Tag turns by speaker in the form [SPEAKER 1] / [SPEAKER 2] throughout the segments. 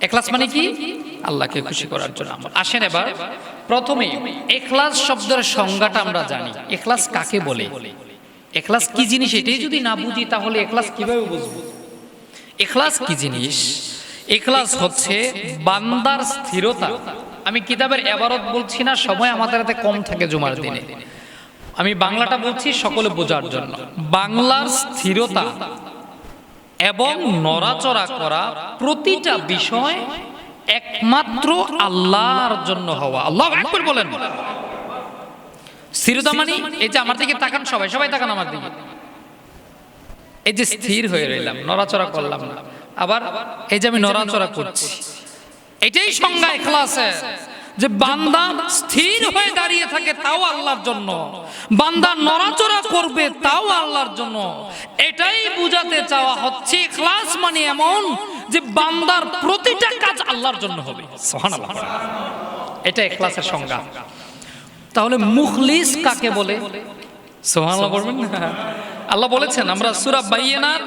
[SPEAKER 1] এখলাস মানে কি? আল্লাহকে খুশি করার জন্য আমল। আসেন এবার, প্রথমে এখলাস শব্দের সংজ্ঞাটা আমরা জানি। এখলাস কাকে বলে? এখলাস কি জিনিস এটাই যদি না বুঝি তাহলে এখলাস কীভাবে বুঝব? এখলাস কি জিনিস? এখলাস হচ্ছে বান্দার স্থিরতা। আমি কিতাবের এবারত বলছি না, সময় আমাদের হাতে কম থাকে জুমার দিনে। আমি বাংলাটা বলছি সকলে বোঝার জন্য। বাংলার স্থিরতা এবং নড়াচড়া করা প্রতিটা বিষয় একমাত্র আল্লাহর জন্য হওয়া। আল্লাহ একবার বলেন। স্থিরতা মানে এই যে আমার দিকে তাকান সবাই সবাই তাকান আমার দিকে। এই যে স্থির হয়ে রইলাম, নড়াচড়া করলাম না। আবার এই যে আমি নড়াচড়া করছি, এটাই সংজ্ঞা এখলাসে যে বান্দা স্থির হয়ে দাঁড়িয়ে থাকে তাও আল্লাহর জন্য। বান্দা নড়াচড়া করবে তাও আল্লাহর জন্য। এটাই বুঝাতে চাওয়া হচ্ছে ক্লাস মানে এমন যে বান্দার প্রতিটা কাজ আল্লাহর জন্য হবে। এটা ইখলাসের সংজ্ঞা। তাহলে মুখলিস কাকে বলে? সুবহানাল্লাহ বলবেন আল্লাহ বলেছেন, আমরা সূরা বাইয়িনার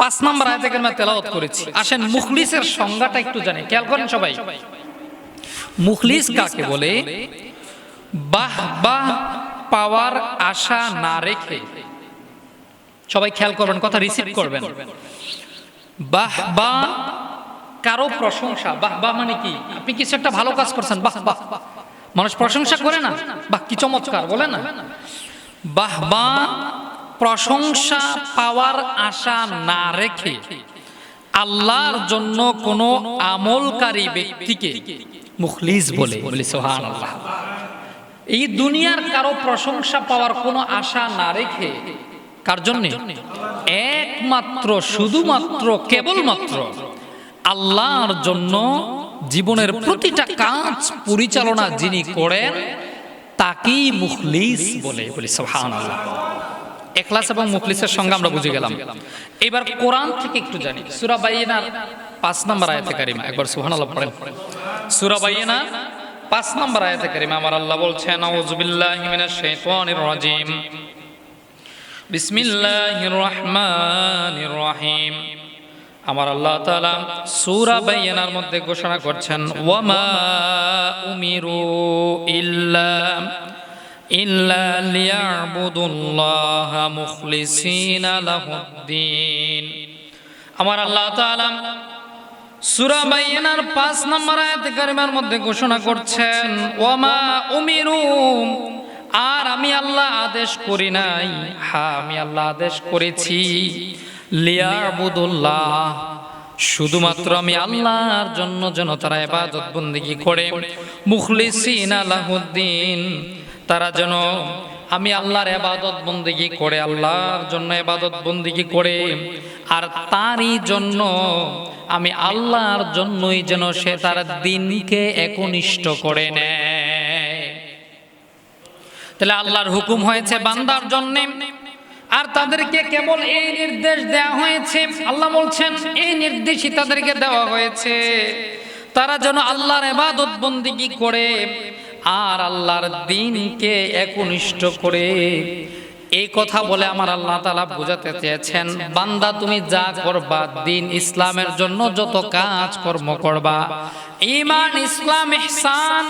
[SPEAKER 1] পাঁচ নম্বর আয়াতে কারিমা তেলাওয়াত করেছি। আসেন মুখলিসের সংজ্ঞাটা একটু জানি। খেয়াল করেন সবাই। মুখলিস কাকে বলে? বাহ বাহ পাওয়ার আশা না রেখে। সবাই খেয়াল করবেন কথা রিসিভ করবেন। বাহ বা কারও প্রশংসা। বাহ বাহ মানে কি? আপনি কিছু একটা ভালো কাজ করছেন। বাহ বাহ। মানুষ প্রশংসা করে না? বাহ কি চমৎকার বলে না? বাহ বা প্রশংসা পাওয়ার আশা না রেখে আল্লাহর জন্য কোনো আমলকারী ব্যক্তিকে মুখলিস বলে। সোহান আল্লাহ এই দুনিয়ার কারও প্রশংসা পাওয়ার কোনো আশা না রেখে, কার জন্য? একমাত্র, শুধুমাত্র, কেবলমাত্র আল্লাহর জন্য জীবনের প্রতিটা কাজ পরিচালনা যিনি করেন, তাকেই মুখলিস বলে, বলি সোহান আল্লাহ এখলাস এবং মুখলিসের সঙ্গে আমরা বুঝে গেলাম। এবার কোরআন থেকে একটু জানি। সুরা বাইনার পাঁচ নম্বর আয়াতে কারিমা। একবার সুবহানাল্লাহ পড়েন। সুরা বাইনা, পাঁচ নম্বর আয়াতে কারিমা, আমার আল্লাহ বলছেন আউযুবিল্লাহি মিনাশ শাইতানির রাজিম। বিসমিল্লাহির রহমানির রহিম। আমার আল্লাহ তাআলা সূরা বাইনার মধ্যে ঘোষণা করছেন, ওয়ামা উমিরু ইল্লা ইল্লা লিয়াবুদুল্লাহ মুখলিসিনা লাহুদ্দিন আমার আল্লাহ তাআলা সূরা বাইনার 5 নম্বর আয়াত কারিমার মধ্যে ঘোষণা করছেন, ওয়ামা উমিরু আর আমি আল্লাহ আদেশ করি নাই। হ্যাঁ আমি আল্লাহ আদেশ করেছি। লিয়াবুদুল্লাহ, শুধুমাত্র আমি আল্লাহর জন্য যেন তারা ইবাদত বন্দেগী করে। মুখলিসিন আলাহুদ্দিন তারা যেন আমি আল্লাহর এবাদত বন্দিগি করে, আল্লাহর জন্য এবাদত বন্দিগি করে, আর তারই জন্য আমি আল্লাহর জন্যই যেন সে তার দিনকে একনিষ্ঠ করে নেয়। তাহলে আল্লাহর হুকুম হয়েছে বান্দার জন্যে। আর তাদেরকে কেবল এই নির্দেশ দেওয়া হয়েছে। আল্লাহ বলছেন, এই নির্দেশই তাদেরকে দেওয়া হয়েছে। তারা যেন আল্লাহর এবাদত বন্দিগি করে আর আল্লাহর দিনকে একনিষ্ঠ করে এই কথা বলে আমার আল্লাহ তালা বোঝাতে চেয়েছেন, বান্দা তুমি যা করবা দিন ইসলামের জন্য যত কাজ কর্ম করবা। ইমান ইসলাম এহসান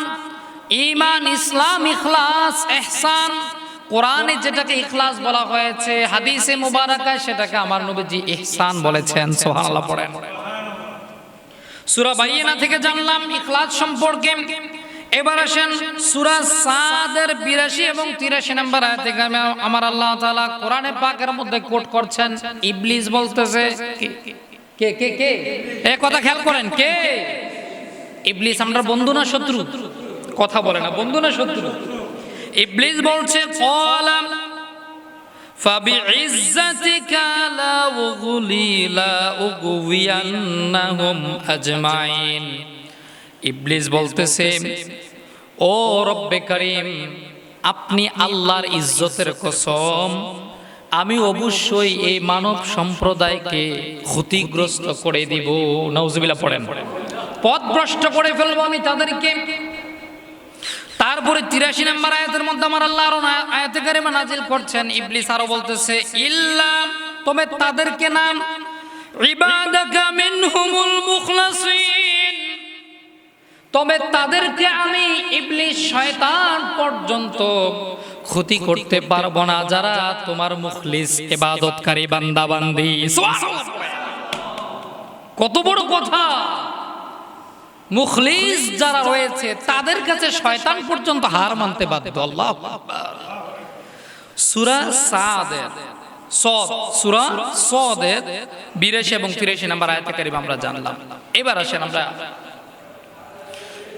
[SPEAKER 1] ইমান ইসলাম, ইখলাস এহসান কোরআনে যেটাকে ইখলাস বলা হয়েছে, হাদিসে মুবারাকায় সেটাকে আমার নবীজি ইহসান বলেছেন, সুবহানাল্লাহ পড়েন। সূরা বাইয়িনা থেকে জানলাম, ইখলাস সম্পর্কে। এবার আসেন সূরা সাদের 82 এবং 83 নম্বর আয়াতে আমার আল্লাহ তাআলা কোরআনে পাকের মধ্যে কোট করছেন ইবলিস বলতেছে কে কে কে এ কথা খেয়াল করেন কে ইবলিস আমরা বন্ধু না শত্রু কথা বলে না বন্ধু না শত্রু ইবলিস বলছে কলাম فبعزتك لا أغلي لا أغوينهم أجمعين ইবলিস বলতেছে, ও রব্বে করিম, আপনি আল্লাহর ইজ্জতের কসম, আমি অবশ্যই এই মানব সম্প্রদায়কে ক্ষতিগ্রস্ত করে দিব। নওজুবিল্লাহ পড়েন। পথভ্রষ্ট করে ফেলব আমি তাদেরকে। তারপরে তিরাশি নম্বর আয়াতের মধ্যে আমার আল্লাহ আরও আয়াতে কারিমা নাজিল করছেন। ইবলিস আরও বলতেছে, ইল্লা, তবে তাদেরকে নাম ইবাদাকা মিনহুমুল মুখলাসিন। তবে তাদেরকে আমি ইবলিশ শয়তান পর্যন্ত ক্ষতি করতে পারব না। যারা তোমার মুখলিস ইবাদতকারী বান্দা বান্দি কত বড় কথা। মুখলিস যারা রয়েছে, তাদের কাছে শয়তান পর্যন্ত হার মানতে বাধ্য। আল্লাহ সুরা সাদের সদ। সুরা সদের বিরাশি এবং তিরাশি নাম্বার আয়াতে কারিম আমরা জানলাম। এবার আসেন আমরা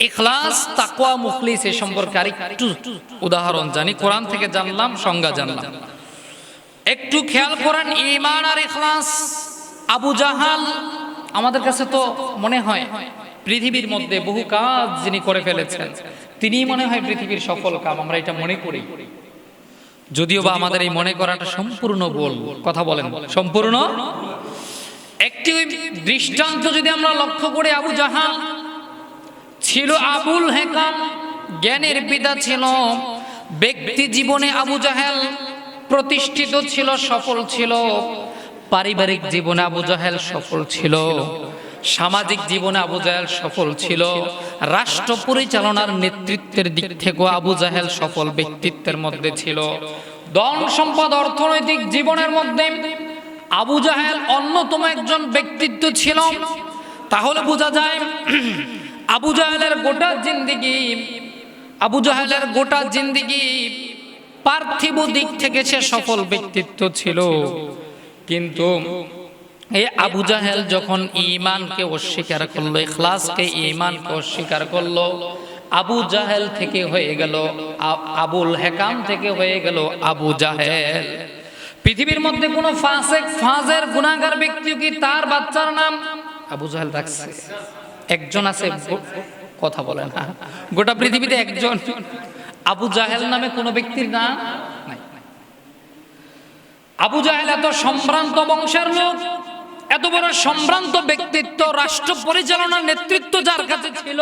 [SPEAKER 1] ইখলাস, তাকওয়া, মুখলিস এ সম্পর্কে আরেকটু উদাহরণ জানি। কোরআন থেকে জানলাম, সংজ্ঞা জানলাম। একটু খেয়াল করেন ইমান আর ইখলাস, আবু জাহাল, আমাদের কাছে তো মনে হয় পৃথিবীর মধ্যে বহু কাজ যিনি করে ফেলেছেন, তিনিই মনে হয় পৃথিবীর সফল কাম, আমরা এটা মনে করি। যদিও বা আমাদের এই মনে করাটা সম্পূর্ণ ভুল, কথা বলেন। সম্পূর্ণ? একটি দৃষ্টান্ত যদি আমরা লক্ষ্য করে, আবু জাহাল ছিল আবুল হেকাম, জ্ঞানের পিতা ছিল। ব্যক্তি জীবনে আবু জাহেল প্রতিষ্ঠিত ছিল, সফল ছিল। পারিবারিক জীবনে আবু জাহেল সফল ছিল। সামাজিক জীবনে আবু জাহেল সফল ছিল। রাষ্ট্র পরিচালনার নেতৃত্বের দিক থেকেও আবু জাহেল সফল ব্যক্তিত্বের মধ্যে ছিল। ধন সম্পদ অর্থনৈতিক জীবনের মধ্যে আবু জাহেল অন্যতম একজন ব্যক্তিত্ব ছিল। তাহলে বোঝা যায় আবু জাহালের গোটা জিন্দিগি, আবু জাহেলের গোটা জিন্দিগি পার্থিব দিক থেকে সে সফল ব্যক্তিত্ব ছিল। কিন্তু এই আবু জাহেল যখন ইমানকে অস্বীকার করল, ইখলাসকে ইমানকে অস্বীকার করল, আবু জাহেল থেকে হয়ে গেল আবুল হেকাম থেকে হয়ে গেল আবু জাহেল। পৃথিবীর মধ্যে কোনো ফাসেক, ফাজের গুনাহগার ব্যক্তি কি তার বাচ্চার নাম? আবু জাহেল রাখছে। একজন আছে কথা বলে না গোটা পৃথিবীতে একজন। আবু জাহেল নামে কোনো ব্যক্তির নাই। আবু জাহেল এত সম্ভ্রান্ত বংশের লোক, এত বড় সম্ভ্রান্ত ব্যক্তিত্ব, রাষ্ট্র পরিচালনার নেতৃত্ব যার কাছে ছিল,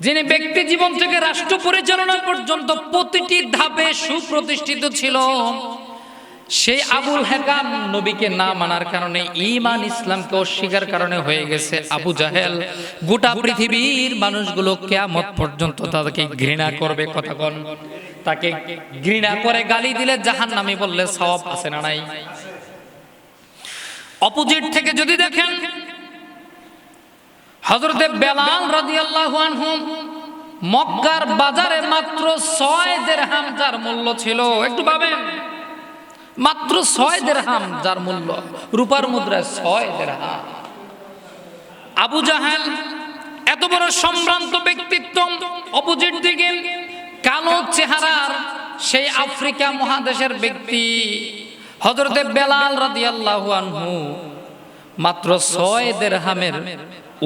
[SPEAKER 1] যিনি ব্যক্তি জীবন থেকে রাষ্ট্র পরিচালনা পর্যন্ত প্রতিটি ধাপে সুপ্রতিষ্ঠিত ছিল। সেই আবুল হেকাম নবীকে না মানার কারণে ইমান ইসলামকে অস্বীকার কারণে হয়ে গেছে আবু জাহেল। গোটা পৃথিবীর মানুষগুলো কেয়ামত পর্যন্ত তাদেরকে ঘৃণা করবে কতক্ষণ? তাকে ঘৃণা করে গালি দিলে জাহান নামি বললে সওয়াব আছে না নাই? অপোজিট থেকে যদি দেখেন হজরতে বেলাল রাদিয়াল্লাহু আনহু মক্কার বাজারে মাত্র ছয় দেড় যার মূল্য ছিল। একটু ভাবেন মাত্র ছয় দেড়হাম যার মূল্য। রূপার মুদ্রায় ছয় দেড়হাম। আবু জাহেল, এত বড় সম্ভ্রান্ত ব্যক্তিত্ব অপোজিট দিকে কালো চেহারার সেই আফ্রিকা মহাদেশের ব্যক্তি হজরতে বেলাল রাদিয়াল্লাহু আনহু, মাত্র ছয় দেড়হামের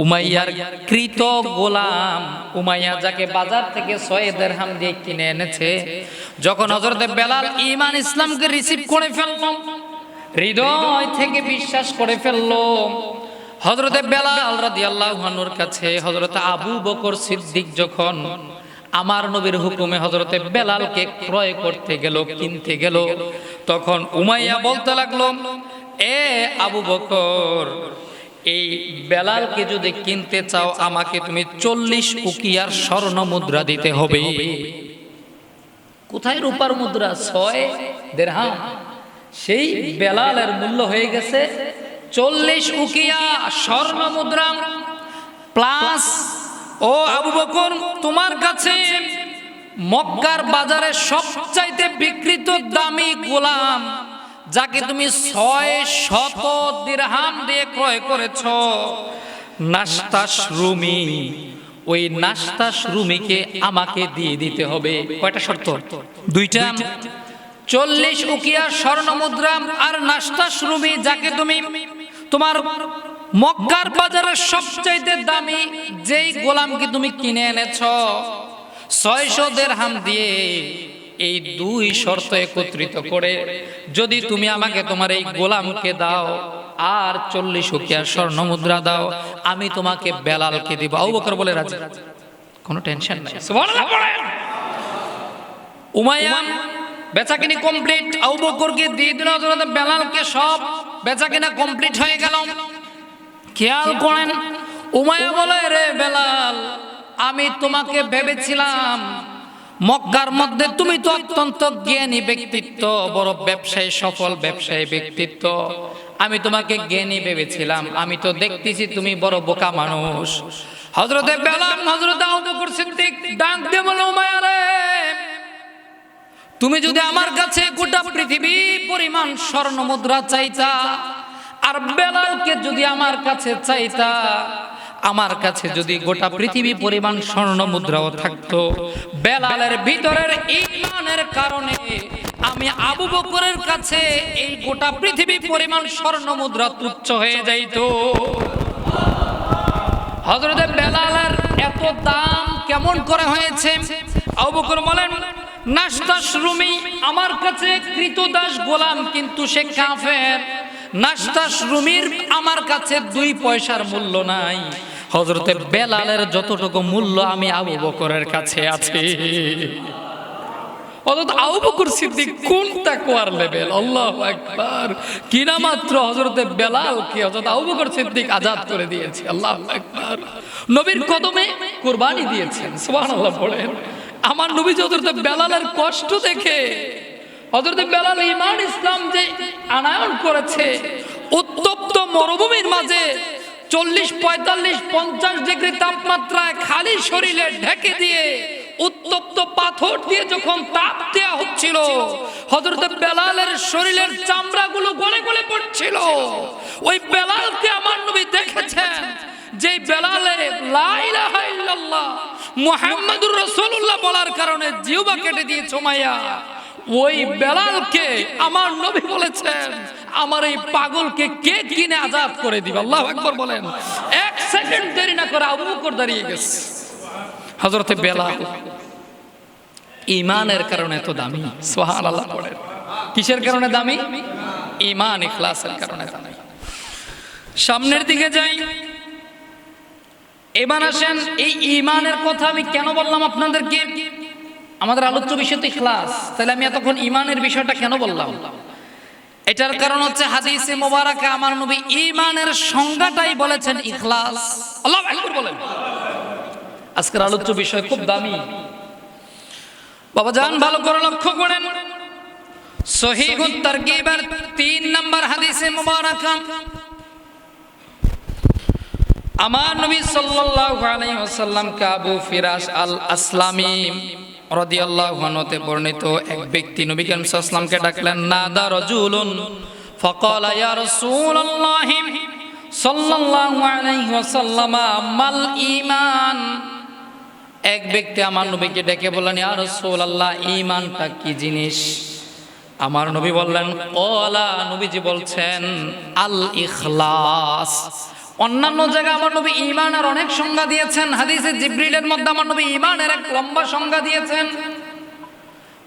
[SPEAKER 1] উমাইয়ার কৃত গোলাম উমাইয়া যাকে বাজার থেকে ছয় দেড়হাম দিয়ে কিনে এনেছে, যখন হজরতে বেলাল ইমান ইসলামকে রিসিভ করে ফেলল, হৃদয় থেকে বিশ্বাস করে ফেলল। হজরতে বেলাল রাদিয়াল্লাহু আনহুর কাছে হজরতে আবু বকর সিদ্দিক যখন আমার নবীর হুকুমে হজরতে বেলালকে ক্রয় করতে গেল, কিনতে গেল, তখন উমাইয়া বলতে লাগল, এ আবু বকর এই বেলালকে যদি কিনতে চাও, আমাকে তুমি চল্লিশ উকিয়ার স্বর্ণ মুদ্রা দিতে হবে। কোথায় রূপার মুদ্রা? ছয় দেড়হাম। সেই বেলালের মূল্য হয়ে গেছে চল্লিশ উকিয়া স্বর্ণ মুদ্রা। প্লাস, ও আবু বকর, তোমার কাছে মক্কার বাজারে সবচাইতে বিকৃত দামি গোলাম। যাকে তুমি ছয় শত দিরহাম দিয়ে ক্রয় করেছ। নাস্তাস রুমি ওই নাস্তাস রুমিকে আমাকে দিয়ে দিতে হবে। কয়টা শর্ত? দুইটা। চল্লিশ উকিয়া স্বর্ণ মুদ্রা আর নাস্তাস রুমি যাকে তুমি তোমার মক্কার বাজারের সবচাইতে দামি যেই গোলামকে তুমি কিনে এনেছ ছয়শো দেড়হাম দিয়ে এই দুই শর্ত একত্রিত করে যদি তুমি আমাকে তোমার এই গোলামকে দাও আর চল্লিশ উকিয়া স্বর্ণ মুদ্রা দাও আমি তোমাকে বেলালকে দিব। আবু বকর বলে রাজি? কোনো টেনশন নাই। উমাইয়া বেচাকিনি কমপ্লিট আবু বকরকে দিয়ে দিল বেলালকে সব বেচাকিনা কমপ্লিট হয়ে গেল। খেয়াল করেন উমায়া বলে রে বেলাল আমি তোমাকে ভেবেছিলাম মক্কার মধ্যে তুমি তো অত্যন্ত জ্ঞানী ব্যক্তিত্ব, বড় ব্যবসায়ী, সফল ব্যবসায়ী ব্যক্তিত্ব। আমি তোমাকে জ্ঞানী ভেবেছিলাম, আমি তো দেখতেছি তুমি বড় বোকা মানুষ। হজরতে বেলাম হজরত আবু বকর সিদ্দিক, ডাক দিয়ে বলে উমায়া রে, তুমি যদি আমার কাছে গোটা পৃথিবী পরিমাণ স্বর্ণ মুদ্রা চাইতা, আর বেলালকে যদি আমার কাছে চাইতা আমার কাছে যদি গোটা পৃথিবী পরিমাণ স্বর্ণ মুদ্রাও থাকতো, বেলালের ভিতরের ইমানের কারণে আমি আবু বকরের কাছে এই গোটা পৃথিবী পরিমাণ স্বর্ণ মুদ্রা তুচ্ছ হয়ে যাইতো। হজরতে বেলালের এত দাম কেমন করে হয়েছে? আবু বকর বলেন নাস্তাস রুমি আমার কাছে কৃতদাস গোলাম, কিন্তু সে কাফের। নাস্তাস রুমির আমার কাছে দুই পয়সার মূল্য নাই। হজরতে বেলালের যতটুকু মূল্য আমি আবু বকরের কাছে আছে। অর্থাৎ আবু বকর সিদ্দিক কোন তাকওয়ার লেভেল আল্লাহু আকবার। কিনা মাত্র হযরতে বেলাল কি হযরত আবু বকর সিদ্দিক আজাদ করে দিয়েছে। আল্লাহু আকবার। নবীর কদমে কুরবানি দিয়েছেন। সুবহানাল্লাহ বলেন আমার নবী হযরতে বেলালের কষ্ট দেখে, হযরতে বেলাল ইমান ইসলাম যে আনায়ন করেছে, উত্তপ্ত মরুভূমির মাঝে চল্লিশ, পঁয়তাল্লিশ, পঞ্চাশ ডিগ্রি তাপমাত্রায় খালি শরীরে ঢেকে দিয়ে উত্তপ্ত পাথর দিয়ে যখন তাপ দেওয়া হচ্ছিল হজরত বেলালের শরীরের চামড়াগুলো গলে গলে পড়ছিল। ওই বেলালকে আমার নবী দেখেছেন যে বেলালে মুহাম্মাদুর রাসূলুল্লাহ বলার কারণে জিউবা কেটে দিয়েছে মাইয়া ওই বেলালকে আমার নবী বলেছেন, আমার এই পাগলকে কে কিনে আজাদ করে দিবে? আল্লাহ আকবার বলেন। এক সেকেন্ড দেরি না করে আবু বকর দাঁড়িয়ে গেছে। হযরতে বেলাল ইমানের কারণে তো দামি, সুবহানাল্লাহ পড়েন কিসের কারণে দামি? ইমান ইখলাসের কারণে দামি। সামনের দিকে যাই। এবার আসেন, এই ইমানের কথা আমি কেন বললাম আপনাদেরকে? আমাদের আলোচ্য বিষয় তো ইখলাস। তাহলে আমি এতক্ষণ ইমানের বিষয়টা কেন বললাম? এটার কারণ হচ্ছে হাদিসে মোবারকে আমার নবী ইমানের সংজ্ঞাটাই বলেছেন ইখলাস। আল্লাহ বলেন। আজকের আলোচ্য বিষয় খুব দামি। বাবা জান, ভালো করে লক্ষ্য করেন। সহিহুত তারগিবের তিন নম্বর হাদিসে মোবারকা। আমার নবী সাল্লাল্লাহু আলাইহি ওয়াসাল্লাম আবু ফিরাস আল আসলামী রাদিয়াল্লাহু আনহুতে বর্ণিত এক ব্যক্তি নবী করিম সাল্লাল্লাহু ডাকলেন, নাদা রাজুলুন। ফাকালা, ইয়া রাসূলুল্লাহ সাল্লাল্লাহু আলাইহি ওয়াসাল্লাম, মাল ঈমান। এক ব্যক্তি আমার নবীকে ডেকে বললেন, ইয়া রাসূলুল্লাহ, ঈমানটা কি জিনিস? আমার নবী বললেন, কলা। নবীজি বলছেন আল ইখলাস অন্যান্য জায়গায় আমার নবী ইমানের অনেক সংজ্ঞা দিয়েছেন। হাদিসে জিব্রিলের মধ্যে আমার নবী ইমানের এক লম্বা সংজ্ঞা দিয়েছেন।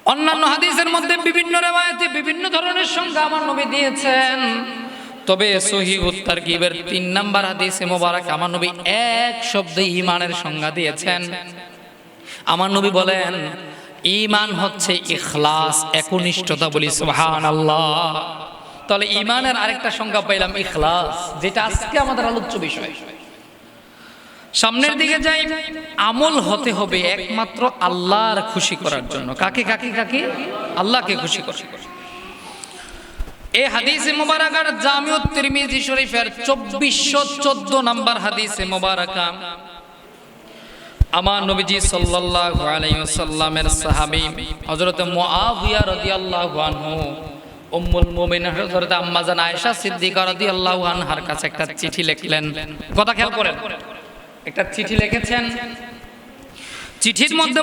[SPEAKER 1] অন্যান্য হাদিসের মধ্যে বিভিন্ন রেওয়ায়তে বিভিন্ন ধরনের সংজ্ঞা আমার নবী দিয়েছেন। তবে সহি উত্তর কিবের তিন নাম্বার হাদিসে মোবারক আমার নবী এক শব্দে ইমানের সংজ্ঞা দিয়েছেন। আমার নবী বলেন ইমান হচ্ছে ইখলাস, একনিষ্ঠতা বলি সুবহানাল্লাহ। তাহলে ইমানের আরেকটা সংজ্ঞা পাইলাম ইখলাস, যেটা আজকে আমাদের আলোচ্য বিষয়। সামনের দিকে যাই, আমল হতে হবে একমাত্র আল্লাহর খুশি করার জন্য। কাকে কাকে কাকে? আল্লাহকে খুশি করে এই হাদিসে মোবারকার জামিউত তিরমিজি শরীফের চব্বিশশো চোদ্দ নাম্বার হাদিসে মোবারকা। আমার নবীজি সাল্লাল্লাহু আলাইহি ওয়াসাল্লামের সাহাবী হযরত মুআবিয়া রাদিয়াল্লাহু আনহু চিঠি লিখলেন। কথা খেয়াল করেন। একটা চিঠি লিখেছেন। চিঠির মধ্যে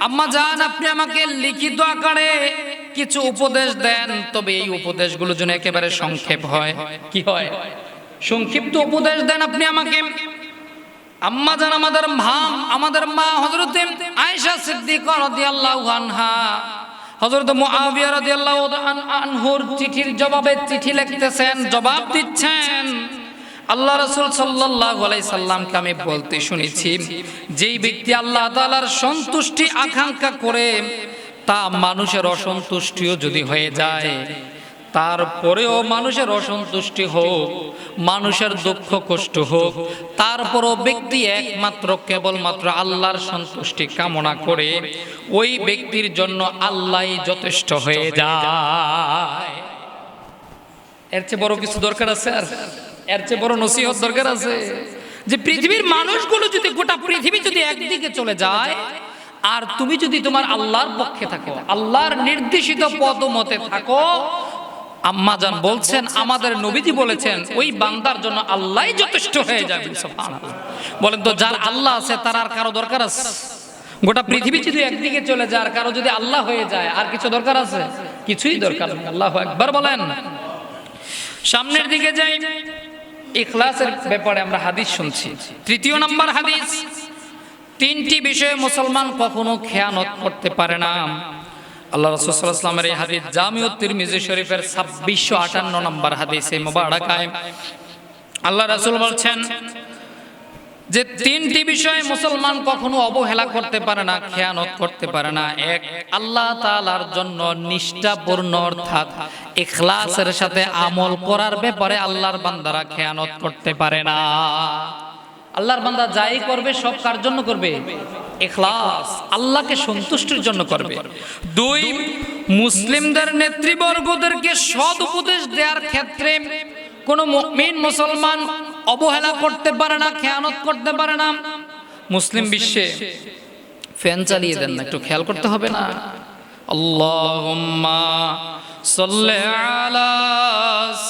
[SPEAKER 1] আম্মা জান, আপনি আমাকে লিখিত আকারে কিছু উপদেশ দেন, তবে এই উপদেশগুলো যেন একেবারে সংক্ষেপ হয়। কি হয়? সংক্ষিপ্ত উপদেশ দেন আপনি আমাকে। আম্মা জান, আমাদের মা আমাদের মা হযরতে আয়েশা সিদ্দিকা রাদিয়াল্লাহু আনহুর চিঠির জবাবে চিঠি লিখতেছেন, জবাব দিচ্ছেন। আল্লাহ রসুল আলাইহি সাল্লামকে আমি বলতে শুনেছি, যেই ব্যক্তি আল্লাহ তাআলার সন্তুষ্টি আকাঙ্ক্ষা করে, তা মানুষের অসন্তুষ্টিও যদি হয়ে যায় তারপরেও মানুষের অসন্তুষ্টি হোক, মানুষের দুঃখ কষ্ট হোক, তারপরও ব্যক্তি একমাত্র, কেবলমাত্র আল্লাহর সন্তুষ্টি কামনা করে ওই ব্যক্তির জন্য আল্লাহ যথেষ্ট হয়ে যায়। এর চেয়ে বড় কিছু দরকার আছে আর? এর চেয়ে বড় নসিহত দরকার আছে যে পৃথিবীর মানুষগুলো যদি গোটা পৃথিবী যদি একদিকে চলে যায়, আর তুমি যদি তোমার আল্লাহর পক্ষে থাকো, আল্লাহর নির্দেশিত পদ মতে থাকো আম্মাজান বলছেন আমাদের নবীজি বলেছেন ওই বান্দার জন্য আল্লাহই যথেষ্ট হয়ে যাবে। বলেন তো যার আল্লাহ আছে তার আর কারও দরকার আছে? গোটা পৃথিবী যদি একদিকে চলে যায় আর কারও যদি আল্লাহ হয়ে যায় আর কিছু দরকার আছে? কিছুই দরকার নেই। আল্লাহ একবার বলেন। সামনের দিকে যাই ইখলাসের ব্যাপারে আমরা হাদিস শুনছি। তৃতীয় নাম্বার হাদিস তিনটি বিষয়ে মুসলমান কখনো খেয়ানত করতে পারে না। আল্লাহ রসুলামের এই হাদিস জামিউ তিরমিজি শরীফের ছাব্বিশশো আটান্ন নম্বর হাদিসে মোবারকায় আল্লাহ রাসূল বলছেন যে তিনটি বিষয়ে মুসলমান কখনো অবহেলা করতে পারে না, খেয়ানত করতে পারে না। এক, আল্লাহ তালার জন্য নিষ্ঠাপূর্ণ অর্থাৎ এখলাসের সাথে আমল করার ব্যাপারে আল্লাহর বান্দারা খেয়ানত করতে পারে না। আল্লাহর বান্দা যাই করবে, সব কার জন্য করবে? এখলাস আল্লাহকে সন্তুষ্টির জন্য করবে। দুই, মুসলিমদের নেতৃবর্গদেরকে সৎ উপদেশ দেওয়ার ক্ষেত্রে কোন মুমিন মুসলমান অবহেলা করতে পারে না, খেয়ানত করতে পারে না। মুসলিম বিশ্বে ফ্যান চালিয়ে দেন না, একটু খেয়াল করতে হবে না। আল্লাহুম্মা সাল্লি আলা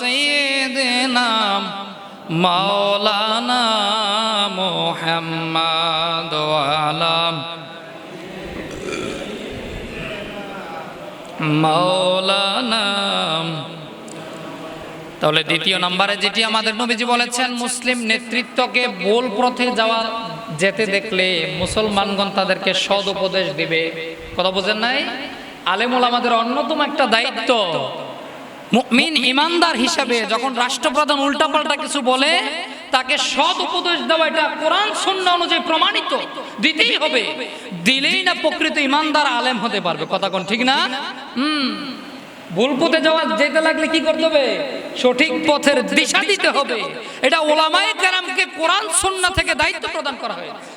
[SPEAKER 1] সাইয়্যিদিনা মাওলানা মুহাম্মাদ ওয়া আলা মাওলানা। তাহলে দ্বিতীয় নম্বরে যেটি আমাদের নবীজি বলেছেন মুসলিম নেতৃত্বকে ভুল পথে যাওয়া যেতে দেখলে মুসলমানগণ তাদেরকে সদ উপদেশ দিবে। কথা বোঝেন নাই? আলেমুল আমাদের অন্যতম একটা দায়িত্ব। মুমিন ইমানদার হিসাবে যখন রাষ্ট্রপ্রধান উল্টাপাল্টা কিছু বলে তাকে সৎ উপদেশ দেওয়া, এটা কোরআন শূন্য অনুযায়ী প্রমাণিত। দিতেই হবে। দিলেই না প্রকৃত ইমানদার আলেম হতে পারবে। কথা কোন ঠিক না? হুম। ভুল পথে যাওয়া, যেতে লাগলে কি করতে হবে? সঠিক পথের দিশা দিতে হবে। এটা ওলামায়ে কেরামকে কোরআন সুন্নাহ থেকে দায়িত্ব প্রদান করা হয়েছে।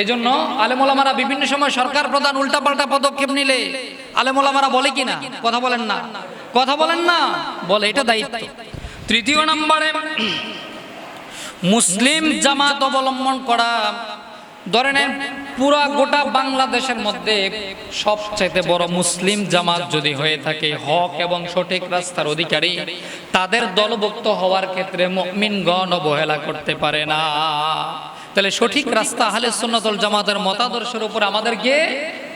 [SPEAKER 1] এজন্য আলেমোলামারা বিভিন্ন সময় সরকার প্রধান উল্টাপাল্টা পদক্ষেপ নিলে, আলেমোলামারা বলে কি না কথা বলেন না। কথা বলেন না। বলে এটা দায়িত্ব। তৃতীয় নম্বরে মুসলিম জামাত অবলম্বন করা, ধরে নেন পুরা গোটা বাংলাদেশের মধ্যে সবচাইতে বড় মুসলিম জামাত যদি হয়ে থাকে, হক এবং সঠিক রাস্তার অধিকারী, তাদের দলভুক্ত হওয়ার ক্ষেত্রে মুমিনগণ অবহেলা করতে পারে না। তাহলে সঠিক রাস্তা আহলে সুন্নাতুল জামাতের মতাদর্শের উপর আমাদেরকে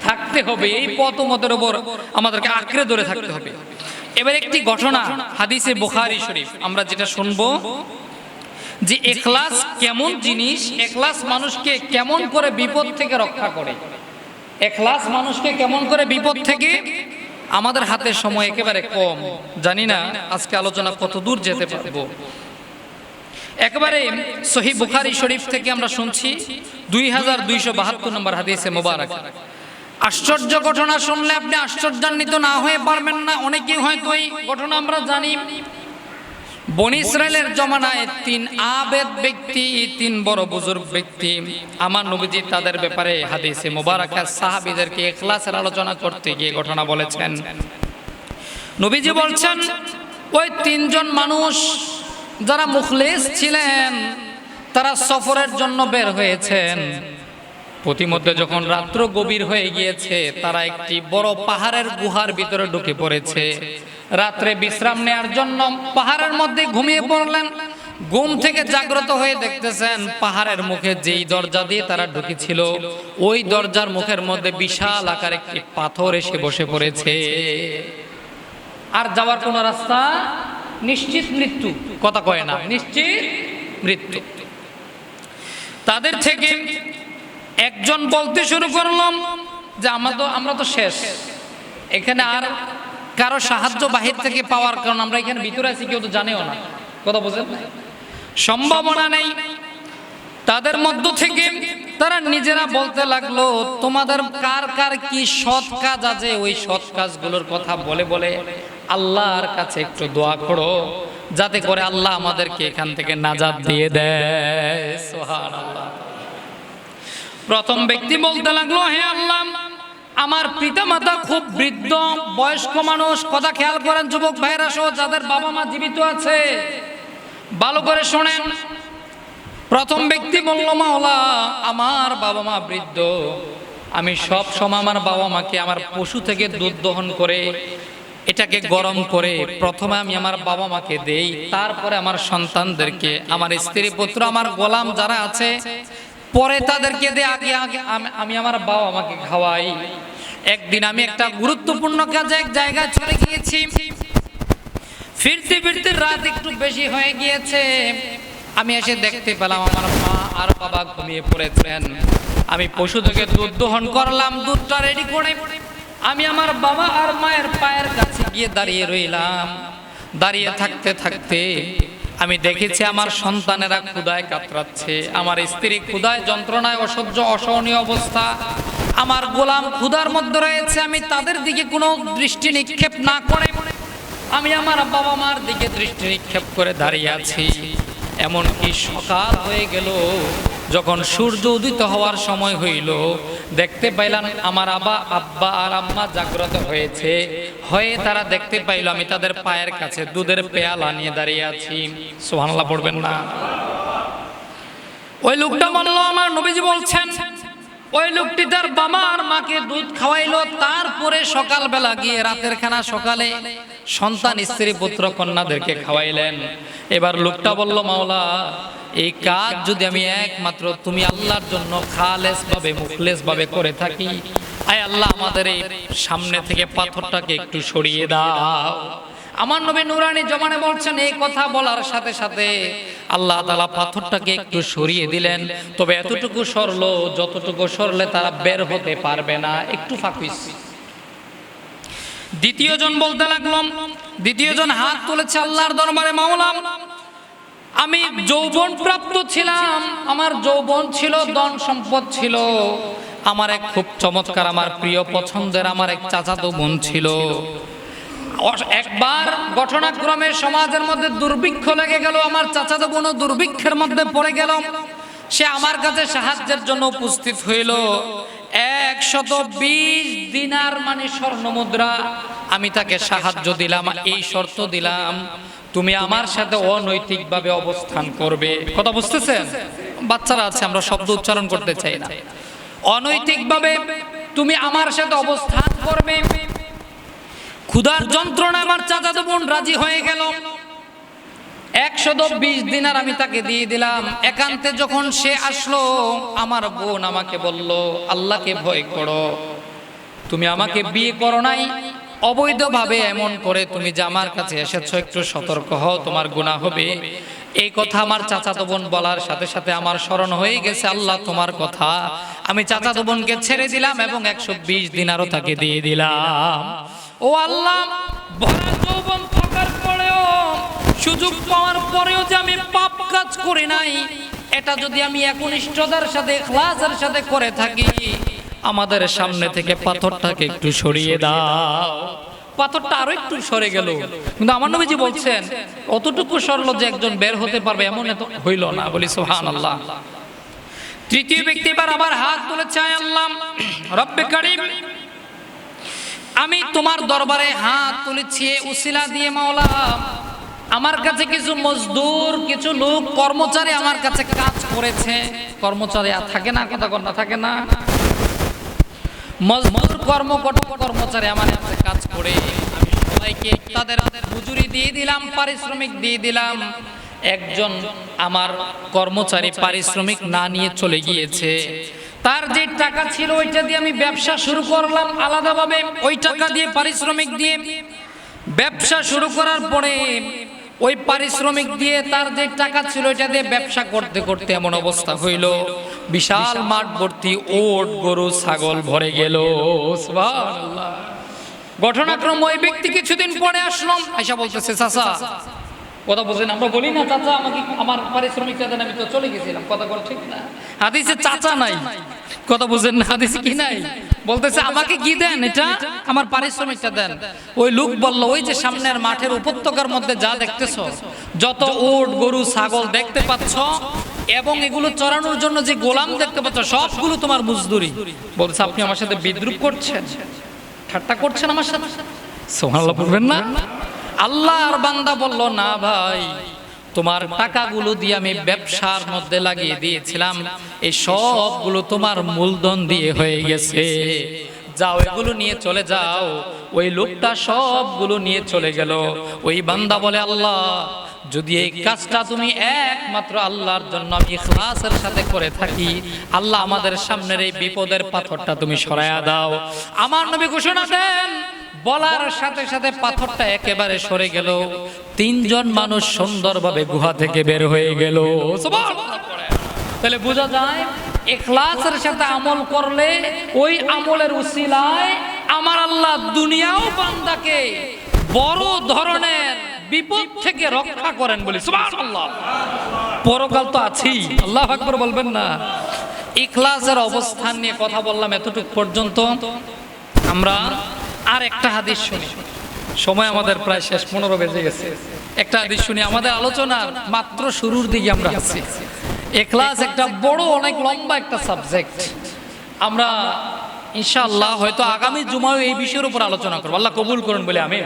[SPEAKER 1] থাকতে হবে, এই পথ মতের উপর আমাদেরকে আঁকড়ে ধরে থাকতে হবে। এবার একটি ঘটনা, হাদিসে বুখারী শরীফ, আমরা যেটা শুনব যে এখলাস কেমন জিনিস এখলাস মানুষকে কেমন করে বিপদ থেকে রক্ষা করে? এখলাস মানুষকে কেমন করে বিপদ থেকে? আমাদের হাতে সময় একেবারে কম। জানি না আজকে আলোচনা কত দূর যেতে পারব। একেবারে সহি বুখারি শরীফ থেকে আমরা শুনছি দুই হাজার দুইশো বাহাত্তর নম্বর হাদিসে মোবারক। আশ্চর্য ঘটনা শুনলে আপনি আশ্চর্যান্বিত না হয়ে পারবেন না। অনেকেই হয়তো এই ঘটনা আমরা জানি। বন ইসরায়েলের জমানায় তিন আবেদ ব্যক্তি, তিন বড় বুজুর্গ ব্যক্তি। আমার নবীজি তাদের ব্যাপারে হাদিসে মোবারকা সাহাবীদেরকে ইখলাসের আলোচনা করতে গিয়ে ঘটনা বলেছেন। নবীজি বলছেন, ওই তিনজন মানুষ যারা মুখলেস ছিলেন, তারা সফরের জন্য বের হয়েছেন। প্রতিমধ্যে যখন রাত্র গভীর হয়ে গিয়েছে, তারা একটি বড় পাহাড়ের গুহার ভিতরে ঢুকে পড়েছে। রাত্রে বিশ্রাম নেওয়ার জন্য পাহাড়ের মধ্যে ঘুমিয়ে পড়লেন। ঘুম থেকে জাগ্রত হয়ে দেখতেছেন পাহাড়ের মুখে যেই দরজা দিয়ে তারা ঢুকেছিল, ওই দরজার মুখের মধ্যে বিশাল আকার একটি পাথর এসে বসে পড়েছে। আর যাওয়ার কোনো রাস্তা? নিশ্চিত মৃত্যু। কথা কয় না, নিশ্চিত মৃত্যু। তাদের থেকে একজন বলতে শুরু করলাম যে, আমরা তো আমরা তো শেষ। এখানে আর কারও সাহায্য বাহির থেকে পাওয়ার কারণ আমরা এখানে ভিতরে আছি, কেউ তো জানেও না। কথা বুঝেন? সম্ভাবনা নেই। তাদের মধ্য থেকে তারা নিজেরা বলতে লাগল, তোমাদের কার কার কি সৎ কাজ আছে? ওই সৎ কাজগুলোর কথা বলে বলে আল্লাহর কাছে একটু দোয়া করো, যাতে করে আল্লাহ আমাদেরকে এখান থেকে নাজাত দিয়ে দেয়। প্রথম ব্যক্তি বলতে লাগল, হে আল্লাহ আমার পিতামাতা খুব বৃদ্ধ, বয়স্ক মানুষ। কথা খেয়াল করেন যুবক ভাইরা সহ যাদের বাবা মা জীবিত আছে। ভালো করে শোনেন। প্রথম ব্যক্তি বলল মাওলা আমার বাবা মা বৃদ্ধ। আমি সব সময় আমার বাবা মাকে আমার পশু থেকে দুধ দহন করে, এটাকে গরম করে প্রথমে আমি আমার বাবা মাকে দেই। তারপরে আমার সন্তানদেরকে, আমার স্ত্রী পুত্র, আমার গোলাম যারা আছে পরে তাদেরকে দিয়ে, আগে আগে, আমি আমার বাবা আমাকে খাওয়াই। একদিন আমি একটা গুরুত্বপূর্ণ কাজে এক জায়গায় চলে গিয়েছি। ফিরতে ফিরতে রাত একটু বেশি হয়ে গিয়েছে। আমি এসে দেখতে পেলাম আমার মা আর বাবা ঘুমিয়ে পড়েছেন। আমি পশু থেকে দুধ দহন করলাম, দুধটা রেডি করে। আমি আমার বাবা আর মায়ের পায়ের কাছে গিয়ে দাঁড়িয়ে রইলাম। দাঁড়িয়ে থাকতে থাকতে আমি দেখেছি আমার সন্তানেরা ক্ষুদায় কাতরাচ্ছে, আমার স্ত্রী ক্ষুদায় যন্ত্রণায় অসহ্য, অসহনীয় অবস্থা। আমার গোলাম ক্ষুদার মধ্যে রয়েছে, আমি তাদের দিকে কোনো দৃষ্টি নিক্ষেপ না করে, আমি আমার বাবা মার দিকে দৃষ্টি নিক্ষেপ করে দাঁড়িয়ে আছি। এমনকি সকাল হয়ে গেল যখন সূর্য উদিত হওয়ার সময় হইল, দেখতে পাইলাম আমার আবা, আব্বা আর আম্মা জাগ্রত হয়েছে। হয়ে তারা দেখতে পাইল আমি তাদের পায়ের কাছে দুধের পেয়ালা নিয়ে দাঁড়িয়ে আছি। সুবহানাল্লাহ পড়বেন না। ওই লোকটা বলল আমার নবীজি বলছেন, ওই লোকটি তার বাবা আর মাকে দুধ খাওয়াইলো, তারপরে সকালবেলা গিয়ে রাতের খানা সকালে সন্তান, স্ত্রী, পুত্র, কন্যাদেরকে খাওয়াইলেন। এবার লোকটা বলল, মাওলা এই কাজ যদি আমি একমাত্র তুমি আল্লাহর জন্য খালেস ভাবে মুখলেস ভাবে করে থাকি, আয় আল্লাহ আমাদের এই সামনে থেকে পাথরটাকে একটু সরিয়ে দাও। আমার নবী নুরানি জমানে বলছেন, এই কথা বলার সাথে সাথে আল্লাহ তালা পাথরটাকে একটু সরিয়ে দিলেন। তবে এতটুকু সরলো, যতটুকু সরলে তারা বের হতে পারবে না। একটু ফাঁকুইস দ্বিতীয় জন বলতে লাগলাম দ্বিতীয় জন হাত তুলেছে আল্লাহর দরবারে মাওলাম আমি যৌবন প্রাপ্ত ছিলাম, আমার যৌবন ছিল, ধন সম্পদ ছিল। আমার এক খুব চমৎকার, আমার প্রিয় পছন্দের, আমার এক চাচাতো বোন ছিল। একবার ঘটনাক্রমে সমাজের মধ্যে দুর্ভিক্ষ লেগে গেল, আমার চাচাতো বোনও দুর্ভিক্ষের মধ্যে পড়ে গেল। সে আমার কাছে সাহায্যের জন্য উপস্থিত হইল। একশত বিশ দিনার মানে স্বর্ণ মুদ্রা, আমি তাকে সাহায্য দিলাম, এই শর্ত দিলাম। তুমি আমার সাথে অনৈতিকভাবে অবস্থান করবে। কথা বুঝতেছেন? বাচ্চারা আছে, আমরা শব্দ উচ্চারণ করতে চাই না। অনৈতিকভাবে তুমি আমার সাথে অবস্থান করবে। ক্ষুধার যন্ত্রণা আমার চাচাতো বোন রাজি হয়ে গেল। একশত বিশ দিন আর আমি তাকে দিয়ে দিলাম। একান্তে যখন সে আসলো, আমার বোন আমাকে বলল, আল্লাহকে ভয় করো। তুমি আমাকে বিয়ে করো নাই অবৈধভাবে এমন করে তুমি যে আমার কাছে এসেছ একটু সতর্ক হও তোমার গুণা হবে। এই কথা আমার চাচাতো বোন বলার সাথে সাথে আমার স্মরণ হয়ে গেছে আল্লাহ তোমার কথা। আমি চাচাতো বোনকে ছেড়ে দিলাম এবং একশো বিশ দিনারও তাকে দিয়ে দিলাম। ও আল্লাহ ভরা যৌবন থাকার পরেও সুযোগ পাওয়ার পরেও যে আমি পাপ কাজ করি নাই এটা যদি আমি একনিষ্ঠতার সাথে ক্লাসের সাথে করে থাকি আমাদের সামনে থেকে পাথরটাকে একটু সরিয়ে দাও। পাথরটা আরও একটু সরে গেল। কিন্তু আমার নবীজি বলছেন, অতটুকু সরল যে একজন বের হতে পারবে এমন এত হইল না। বলি সোহান আল্লাহ তৃতীয় ব্যক্তি এবার আবার হাত তুলে চায় আল্লাহ, রব্বে কারিম, আমি তোমার দরবারে হাত তুলেছি উসিলা দিয়ে মাওলা। আমার কাছে কিছু মজদুর, কিছু লোক কর্মচারী আমার কাছে কাজ করেছে। কর্মচারী আর থাকে না, কথা কন্যা থাকে না। মজদুর কর্মকর্তা কর্মচারী আমার কাছে কাজ করে। আমি সবাইকে তাদের মজুরি দিয়ে দিলাম, পারিশ্রমিক দিয়ে দিলাম। একজন আমার কর্মচারী পারিশ্রমিক না নিয়ে চলে গিয়েছে। তার যে টাকা ছিল ওইটা দিয়ে আমি ব্যবসা শুরু করলাম আলাদাভাবে। ওই টাকা দিয়ে পারিশ্রমিক দিয়ে ব্যবসা শুরু করার পরে ওই পারিশ্রমিক দিয়ে তার যে টাকা ছিল, এটা দিয়ে ব্যবসা করতে করতে এমন অবস্থা হইল। বিশাল মাঠ ভর্তি ওট গরু ছাগল ভরে গেল। ঘটনাক্রম ওই ব্যক্তি কিছুদিন পরে আসলাম আইসা বলতেছে, চাচা কথা বলছেন আমরা বলি না চাচা আমাকে আমার পারিশ্রমিক চাচা আমি তো চলে গেছিলাম। কথা বল ঠিক না? হাদিসে চাচা নাই। কথা বুঝেন না হাদিসে কি নাই? বলতেছে আমাকে কি দেন? এটা আমার পারিশ্রমিকটা দেন ওই লোক বলল ওই যে সামনের মাঠের উপত্যকার মধ্যে যা দেখতেছ যত উট গরু ছাগল দেখতে পাচ্ছ এবং এগুলো চড়ানোর জন্য যে গোলাম দেখতে পাচ্ছ সবগুলো তোমার মজদুরি। বলছে আপনি আমার সাথে বিদ্রুপ করছেন ঠাট্টা করছেন আমার সাথে? সোহানাল্লাহ বলবেন না? আল্লাহ আর বান্দা বলল, না ভাই, তোমার টাকাগুলো দিয়ে আমি ব্যবসার মধ্যে লাগিয়ে দিয়েছিলাম। এই সবগুলো তোমার মূলধন দিয়ে হয়ে গেছে। যাও, এগুলো নিয়ে চলে যাও। ওই লোকটা সবগুলো নিয়ে চলে গেল। ওই বান্দা বলে, আল্লাহ, যদি এই কাজটা তুমি একমাত্র আল্লাহর জন্য আমি ইখলাসের সাথে করে থাকি, আল্লাহ আমাদের সামনের এই বিপদের পাথরটা তুমি সরাইয়া দাও। আমার নবী ঘোষণা দেন বলার সাথে সাথে পাথরটা একেবারে সরে গেল। তিনজন মানুষ সুন্দরভাবে গুহা থেকে বের হয়ে গেল। তাহলে বোঝা যায় এখলাসের সাথে আমল করলে ওই আমলের উসিলায় আমার আল্লাহ দুনিয়াও বান্দাকে বড় ধরনের বিপদ থেকে রক্ষা করেন বলি। পরকাল তো আছেই। আল্লাহ আকবর বলবেন না। ইখলাসের অবস্থান নিয়ে কথা বললাম এতটুকু পর্যন্ত। আমরা আর একটা হাদিস শুনি। সময় আমাদের প্রায় শেষ, পনেরো বেজে গেছে। একটা হাদিস শুনি, আমাদের আলোচনার মাত্র শুরুর দিকে আমরা আছি। এখলাস একটা বড়, অনেক লম্বা একটা সাবজেক্ট আমরা ইনশাআল্লাহ হয়তো আগামী জুমায় এই বিষয়ের উপর আলোচনা করব। আল্লাহ কবুল করুন বলে আমি।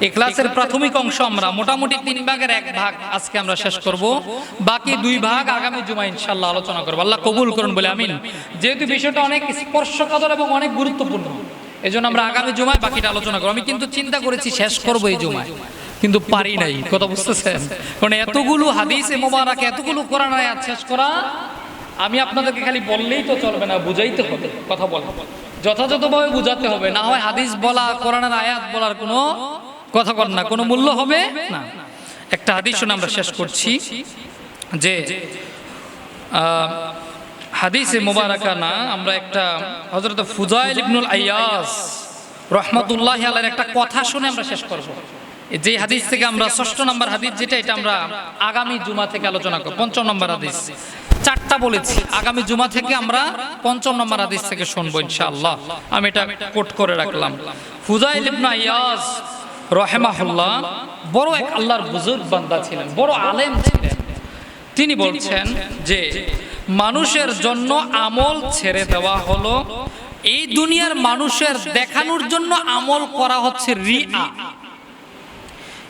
[SPEAKER 1] এই ক্লাসের প্রাথমিক অংশ আমরা, মোটামুটি তিন ভাগের এক ভাগ আজকে আমরা শেষ করব। বাকি দুই ভাগ আগামী জুমা ইনশাআল্লাহ আলোচনা করব। আল্লাহ কবুল করুন বলে, আমিন। যেহেতু বিষয়টা অনেক স্পর্শকাতর এবং অনেক গুরুত্বপূর্ণ। এই জন্য আমরা আগামী জুমায় বাকিটা আলোচনা করব। আমি কিন্তু চিন্তা করেছি শেষ করব এই জুমায়। কিন্তু পারি নাই, কথা বুঝতেছেন? কারণ এতগুলো হাদিস এ মোবারক, এতগুলো কোরআন আয়াত শেষ করা, আমি আপনাদেরকে খালি বললেই তো চলবে না, বুঝাইতে হবে, কথা বলা। যথাযথভাবে বুঝাতে হবে, না হয় হাদিস বলা, কোরআনের আয়াত বলার কোনো কথা কর না, কোনো মূল্য হবে না। একটা হাদিস শুনে আমরা শেষ করছি, যে হাদিসে মোবারকা না আমরা একটা হজরত ফুজাইল ইবনুল আয়াস রহমতুল্লাহ আলার একটা কথা শুনে আমরা শেষ করব। যে হাদিস থেকে আমরা ষষ্ঠ নম্বর হাদিস যেটা এটা আমরা আগামী জুমা থেকে আলোচনা করব। পঞ্চম নম্বর হাদিস। চারটা বলেছি। আগামী জুমা থেকে আমরা পঞ্চম নম্বর হাদিস থেকে শুনব ইনশাআল্লাহ। আমি এটা কোট করে রাখলাম। ফুজাইল ইবনু আয়াস রহেমাহুল্লাহ। বড় এক আল্লাহর বুজুর্গ বান্দা ছিলেন বড় আলেম ছিলেন। তিনি বলছেন যে, মানুষের জন্য আমল ছেড়ে দেওয়া হলো। এই দুনিয়ার মানুষের দেখানোর জন্য আমল করা হচ্ছে রিয়া।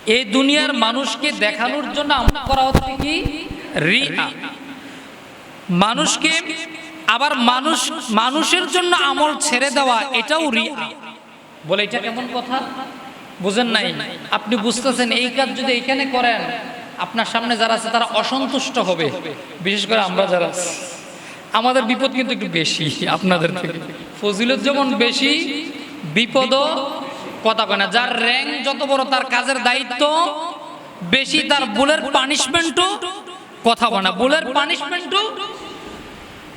[SPEAKER 1] এই দুনিয়ার মানুষকে দেখানোর জন্য আমল করা হচ্ছে কি? রিয়া। মানুষকে আবার মানুষ, মানুষের জন্য আমল ছেড়ে দেওয়া, এটাও রিয়া। বলে এটা কেমন কথা? বুঝেন নাই? আপনি বুঝতেছেন এই কাজ যদি এখানে করেন আপনার সামনে যারা আছে তারা অসন্তুষ্ট হবে। বিশেষ করে আমরা যারা আছি। আমাদের বিপদ কিন্তু একটু বেশি আপনাদের থেকে। ফজিলত যেমন বেশি, বিপদও কথা কয় না। যার র্যাঙ্ক যত বড় তার কাজের দায়িত্ব, বেশি তার বুলের পানিশমেন্টও কথা বলে না। বুলের পানিশমেন্টও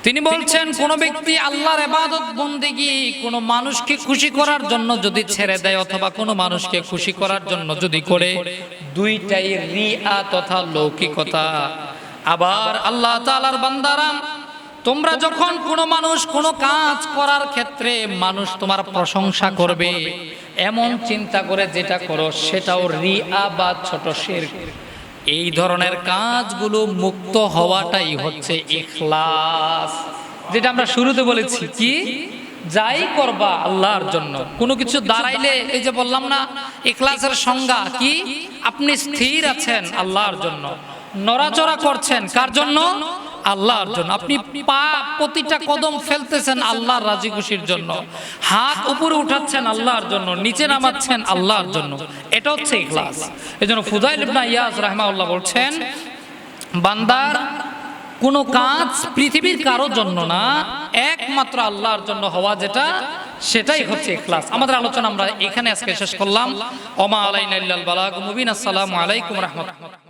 [SPEAKER 1] তিনি বলছেন কোন ব্যক্তি আল্লাহর এবাদত বন্দেগি কোন মানুষকে খুশি করার জন্য যদি ছেড়ে দেয় অথবা কোন মানুষকে খুশি করার জন্য যদি করে দুইটাই রিয়া তথা লৌকিকতা। আবার আল্লাহ তাআলার বান্দারা তোমরা যখন কোনো মানুষ কোনো কাজ করার ক্ষেত্রে মানুষ তোমার প্রশংসা করবে এমন চিন্তা করে যেটা করো সেটাও রিয়া বা ছোট শিরক। এই ধরনের কাজগুলো মুক্ত হওয়াটাই হচ্ছে ইখলাস। যেটা আমরা শুরুতে বলেছি, কি? যাই করবা আল্লাহর জন্য। কোনো কিছু দাঁড়াইলে, এই যে বললাম না এখলাসের সংজ্ঞা কি? আপনি স্থির আছেন আল্লাহর জন্য। নড়াচড়া করছেন কার জন্য? আল্লাহর জন্য। আপনি পা প্রতিটা কদম ফেলতেছেন আল্লাহর রাজি খুশির জন্য। হাত উপরে উঠাচ্ছেন আল্লাহর জন্য। নিচে নামাচ্ছেন আল্লাহর জন্য। এটা হচ্ছে ইখলাস। এই জন্য ফুজাইল ইবনা ইয়াস রাহমাউল্লাহ বলছেন, বান্দার কোনো কাজ পৃথিবীর কারোর জন্য না, একমাত্র আল্লাহর জন্য হওয়া যেটা, সেটাই হচ্ছে ইখলাস। আমাদের আলোচনা আমরা এখানে আজকে শেষ করলাম। ওমা আলাইনা ইল্লাল বালাগ মুবিন। আসসালামু আলাইকুম রাহমাতুল্লাহ।